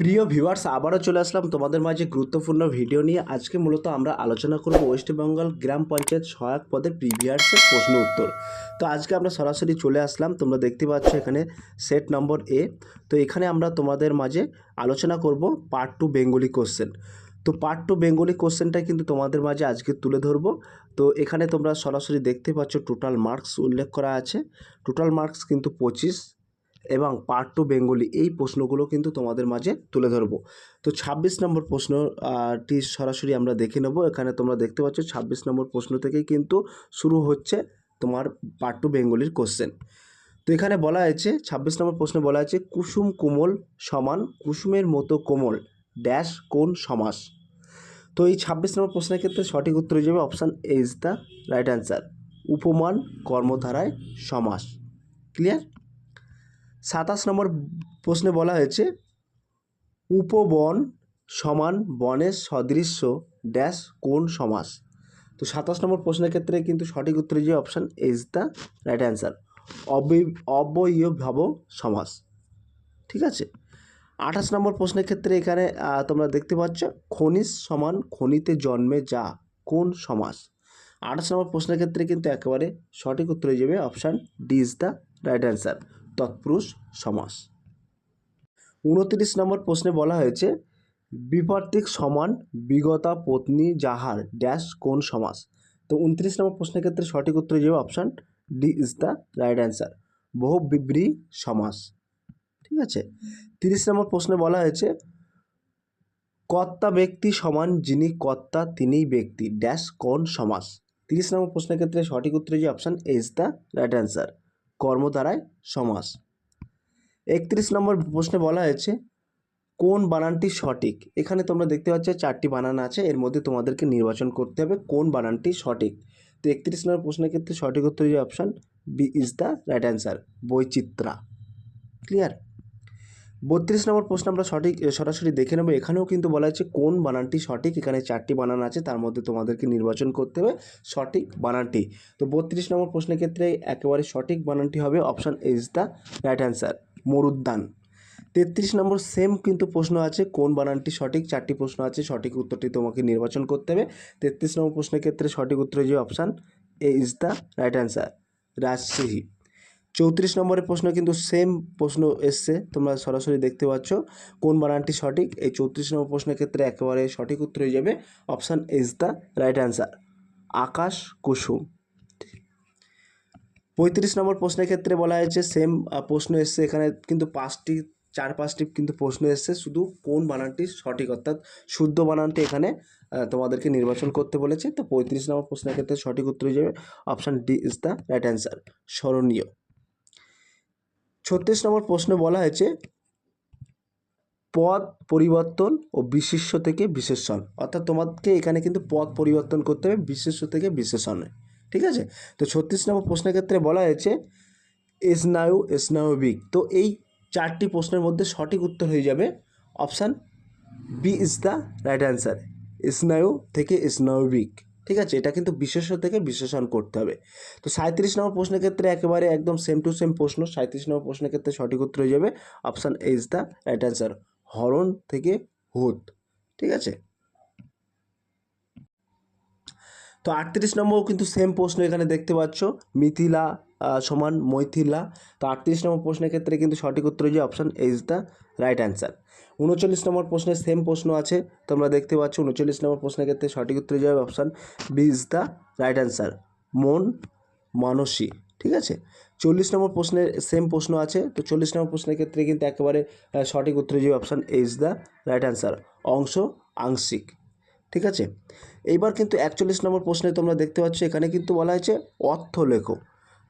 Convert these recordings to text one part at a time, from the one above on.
প্রিয় ভিউয়ার্স, আবারও চলে আসলাম তোমাদের মাঝে গুরুত্বপূর্ণ ভিডিও নিয়ে। আজকে মূলত আমরা আলোচনা করব ওয়েস্ট বেঙ্গল গ্রাম পঞ্চায়েত সহায়ক পদের প্রিভিয়ার্সের প্রশ্ন উত্তর। তো আজকে আমরা সরাসরি চলে আসলাম, তোমরা দেখতে পাচ্ছ এখানে সেট নম্বর এ তো এখানে আমরা তোমাদের মাঝে আলোচনা করব পার্ট টু বেঙ্গলি কোশ্চেন তো পার্ট টু বেঙ্গলি কোশ্চেনটা কিন্তু তোমাদের মাঝে আজকে তুলে ধরবো। তো এখানে তোমরা সরাসরি দেখতে পাচ্ছ টোটাল মার্কস উল্লেখ করা আছে। টোটাল মার্কস কিন্তু পঁচিশ এবং পার্ট টু বেঙ্গলি এই প্রশ্নগুলো কিন্তু তোমাদের মাঝে তুলে ধরবো। তো ছাব্বিশ নম্বর প্রশ্নটি সরাসরি আমরা দেখে নেব। এখানে তোমরা দেখতে পাচ্ছ ছাব্বিশ নম্বর প্রশ্ন থেকেই কিন্তু শুরু হচ্ছে তোমার পার্ট টু বেঙ্গলির কোশ্চেন তো এখানে বলা হয়েছে, ছাব্বিশ নম্বর প্রশ্নে বলা আছে কুসুম কোমল সমান কুসুমের মতো কোমল ড্যাশ কোন সমাস। তো এই ছাব্বিশ নম্বর প্রশ্নের ক্ষেত্রে সঠিক উত্তর হয়ে যাবে option A is the right answer উপমান কর্মধারায় সমাস। ক্লিয়ার সাতাশ নম্বর প্রশ্নে বলা হয়েছে, উপবন সমান বনের সদৃশ্য ড্যাশ কোন সমাস? তো সাতাশ নম্বর প্রশ্নের ক্ষেত্রে কিন্তু সঠিক উত্তর যে option is the right answer অবয়ভাব সমাস। ঠিক আছে? আঠাশ নম্বর প্রশ্নের ক্ষেত্রে এখানে তোমরা দেখতে পাচ্ছ, খনিজ সমান খনিতে জন্মে যা, কোন সমাস? আঠাশ নম্বর প্রশ্নের ক্ষেত্রে কিন্তু একেবারে সঠিক উত্তর হয়ে যাবে option D is the right answer তৎপুরুষ সমাস। উনত্রিশ নম্বর প্রশ্নে বলা হয়েছে বিপার্তিক সমান বিগতা পত্নী যাহার ড্যাশ কোন সমাস। তো উনত্রিশ নম্বর প্রশ্নের ক্ষেত্রে সঠিক উত্তর যাবে option D is the right answer বহু বিব্রী সমাস। ঠিক আছে? তিরিশ নম্বর প্রশ্নে বলা হয়েছে, কর্তা ব্যক্তি সমান যিনি কর্তা তিনিই ব্যক্তি ড্যাশ কোন সমাস। তিরিশ নম্বর প্রশ্নের ক্ষেত্রে সঠিক উত্তর যে option is the right answer কর্মধারায় সমাস। একত্রিশ নম্বর প্রশ্নে বলা হয়েছে, কোন বানানটি সঠিক? এখানে তোমরা দেখতে পাচ্ছ চারটি বানান আছে, এর মধ্যে তোমাদেরকে নির্বাচন করতে হবে কোন বানানটি সঠিক। তো একত্রিশ নম্বর প্রশ্নের ক্ষেত্রে সঠিক উত্তর option B is the right answer বৈচিত্রা। Clear বত্রিশ নম্বর প্রশ্ন আমরা সঠিক সরাসরি দেখে নেব। এখানেও কিন্তু বলা হয়েছে কোন বানানটি সঠিক? এখানে চারটি বানান আছে, তার মধ্যে তোমাদেরকে নির্বাচন করতে হবে সঠিক বানানটি। তো বত্রিশ নম্বর প্রশ্নের ক্ষেত্রে একেবারে সঠিক বানানটি হবে option is the right answer, মরুদ্যান। তেত্রিশ নম্বর সেম কিন্তু প্রশ্ন আছে, কোন বানানটি সঠিক? চারটি প্রশ্ন আছে, সঠিক উত্তরটি তোমাকে নির্বাচন করতে হবে। তেত্রিশ নম্বর প্রশ্নের ক্ষেত্রে সঠিক উত্তর যে option A is the right answer, Rajshahi. চৌত্রিশ নম্বরের প্রশ্ন কিন্তু সেম প্রশ্ন এসছে, তোমরা সরাসরি দেখতে পাচ্ছ। কোন বানানটি সঠিক? এই চৌত্রিশ নম্বর প্রশ্নের ক্ষেত্রে একেবারে সঠিক উত্তর হয়ে যাবে option is the right answer আকাশ কুসুম। পঁয়ত্রিশ নম্বর প্রশ্নের ক্ষেত্রে বলা হয়েছে সেম প্রশ্ন এসছে এখানে কিন্তু পাঁচটি, চার পাঁচটি কিন্তু প্রশ্ন এসছে, শুধু কোন বানানটি সঠিক? অর্থাৎ শুদ্ধ বানানটি এখানে তোমাদেরকে নির্বাচন করতে বলেছে। তো পঁয়ত্রিশ নম্বর প্রশ্নের ক্ষেত্রে সঠিক উত্তর হয়ে যাবে option D is the right answer স্মরণীয়। ছত্রিশ নম্বর প্রশ্নে বলা হয়েছে, পদ পরিবর্তন ও বিশেষ্য থেকে বিশেষণ। অর্থাৎ তোমাকে এখানে কিন্তু পদ পরিবর্তন করতে হবে, বিশেষ্য থেকে বিশেষণে। ঠিক আছে? তো ছত্রিশ নম্বর প্রশ্নের ক্ষেত্রে বলা হয়েছে, স্নায়ু স্নায়বিক। তো এই চারটি প্রশ্নের মধ্যে সঠিক উত্তর হয়ে যাবে option B is the right answer, স্নায়ু থেকে স্নায়বিক। ঠিক আছে? এটা কিন্তু বিশেষ্য থেকে বিশেষণ করতে হবে। তো সাঁত্রিশ নম্বর প্রশ্নের ক্ষেত্রে একেবারে একদম সেম টু সেম প্রশ্ন। সাঁত্রিশ নম্বর প্রশ্নের ক্ষেত্রে সঠিক উত্তর হয়ে যাবে option A is the right answer হরণ থেকে হুত ঠিক আছে? তো আটত্রিশ নম্বর কিন্তু সেম প্রশ্ন এখানে দেখতে পাচ্ছ। মিথিলা সমান মৈথিলা। তো আটত্রিশ নম্বর প্রশ্নের ক্ষেত্রে কিন্তু সঠিক উত্তর যে option is the right answer উনচল্লিশ নম্বর প্রশ্নের সেম প্রশ্ন আছে। তোমরা দেখতে পাচ্ছ উনচল্লিশ নম্বর প্রশ্নের ক্ষেত্রে সঠিক উত্তর হয়ে যাবে option B is the right answer মন, মানসী, ঠিক আছে? চল্লিশ নম্বর প্রশ্নের সেম প্রশ্ন আছে। তো চল্লিশ নম্বর প্রশ্নের ক্ষেত্রে কিন্তু একেবারে সঠিক উত্তর যে option is the right answer অংশ, আংশিক, ঠিক আছে? এইবার কিন্তু একচল্লিশ নম্বর প্রশ্নে তোমরা দেখতে পাচ্ছ, এখানে কিন্তু বলা হয়েছে অর্থ লেখো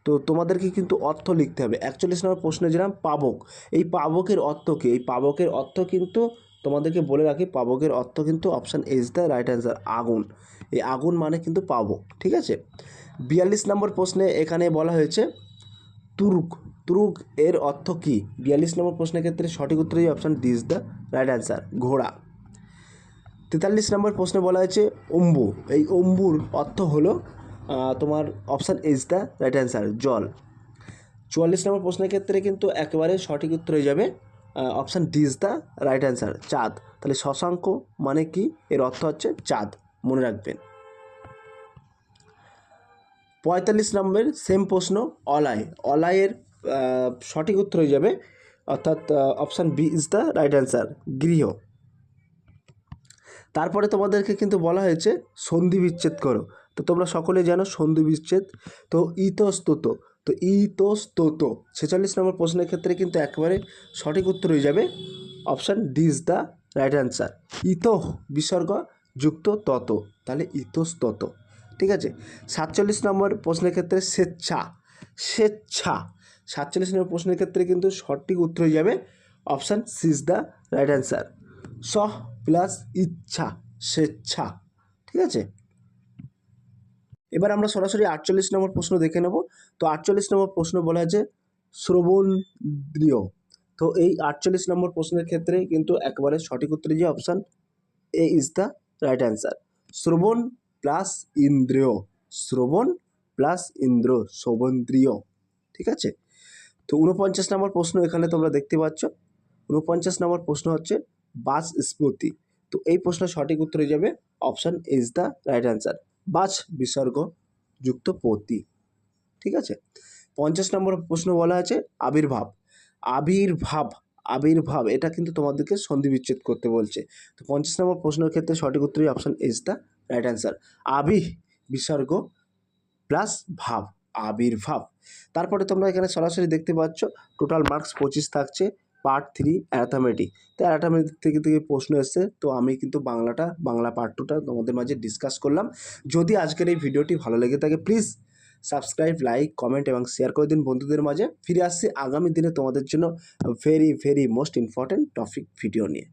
তো তোমাদেরকে কিন্তু অর্থ লিখতে হবে। একচল্লিশ নম্বর প্রশ্নে যেরকম পাবক, এই পাবকের অর্থ কী? এই পাবকের অর্থ কিন্তু তোমাদেরকে বলে রাখি, পাবকের অর্থ কিন্তু option is the right answer, আগুন। এই আগুন মানে কিন্তু পাবক, ঠিক আছে? বিয়াল্লিশ নম্বর প্রশ্নে এখানে বলা হয়েছে তুরুক। তুরুক এর অর্থ কী? বিয়াল্লিশ নম্বর প্রশ্নের ক্ষেত্রে সঠিক উত্তর option D is the right answer, ঘোড়া। তেতাল্লিশ নম্বর প্রশ্নে বলা হয়েছে অম্বু। এই অম্বুর অর্থ হলো তোমার option is the right answer জল। চুয়াল্লিশ নম্বর প্রশ্নের ক্ষেত্রে কিন্তু একেবারে সঠিক উত্তর হয়ে যাবে option D is the right answer চাঁদ। তাহলে শশাঙ্ক মানে কি? এর অর্থ হচ্ছে চাঁদ, মনে রাখবেন। পঁয়তাল্লিশ নম্বরের সেম প্রশ্ন, অলায়। অলায়ের সঠিক উত্তর হয়ে যাবে, অর্থাৎ option B is the right answer গৃহ। তারপরে তোমাদেরকে কিন্তু বলা হয়েছে সন্ধি বিচ্ছেদ করো। তো তোমরা সকলে জানো সন্ধি বিচ্ছেদ। তো ইতস্তত তো ইতস্তত, ছেচল্লিশ নম্বর প্রশ্নের ক্ষেত্রে কিন্তু একেবারে সঠিক উত্তর হয়ে যাবে option D is the right answer. ইত, বিসর্গ, যুক্ত, তত। তাহলে ইতস্তত। ঠিক আছে? সাতচল্লিশ নম্বর প্রশ্নের ক্ষেত্রে স্বেচ্ছা। স্বেচ্ছা। সাতচল্লিশ নম্বর প্রশ্নের ক্ষেত্রে কিন্তু সঠিক উত্তর হয়ে যাবে option C is the right answer. সহ প্লাস ইচ্ছা, স্বেচ্ছা, ঠিক আছে? এবার আমরা সরাসরি আটচল্লিশ নম্বর প্রশ্ন দেখে নেব। তো আটচল্লিশ নম্বর প্রশ্ন বলা আছে শ্রবণদ্রিয় তো এই আটচল্লিশ নম্বর প্রশ্নের ক্ষেত্রে কিন্তু একবারে সঠিক উত্তর যে option A is the right answer শ্রবণ প্লাস ইন্দ্রিয়, শ্রবণ প্লাস ইন্দ্র শ্রবণদ্রিয় ঠিক আছে? তো উনপঞ্চাশ নম্বর প্রশ্ন এখানে তোমরা দেখতে পাচ্ছ। উনপঞ্চাশ নম্বর প্রশ্ন হচ্ছে বাস স্মৃতি তো এই প্রশ্নের সঠিক উত্তর হয়ে যাবে option is the right answer বাচ বিসর্গ যুক্ত পতি ঠিক আছে? পঞ্চাশ নম্বর প্রশ্ন বলা আছে আবির্ভাব। আবির্ভাব আবির্ভাব, এটা কিন্তু তোমাদেরকে সন্ধি বিচ্ছেদ করতে বলছে। তো পঞ্চাশ নম্বর প্রশ্নের ক্ষেত্রে সঠিক উত্তরই option is the right answer আবি বিসর্গ প্লাস ভাব, আবির্ভাব। তারপরে তোমরা এখানে সরাসরি দেখতে পাচ্ছ টোটাল মার্কস পঁচিশ থাকছে পার্ট থ্রি অ্যারাথামেটিক তো অ্যারাথামেটিক থেকে থেকে প্রশ্ন এসছে, তো আমি কিন্তু বাংলাটা, বাংলা পার্ট টুটা তোমাদের মাঝে ডিসকাস করলাম। যদি আজকের এই ভিডিওটি ভালো লেগে থাকে প্লিজ সাবস্ক্রাইব লাইক কমেন্ট এবং শেয়ার করে দিন বন্ধুদের মাঝে। ফিরে আসছি আগামী দিনে তোমাদের জন্য very very most important topic video নিয়ে।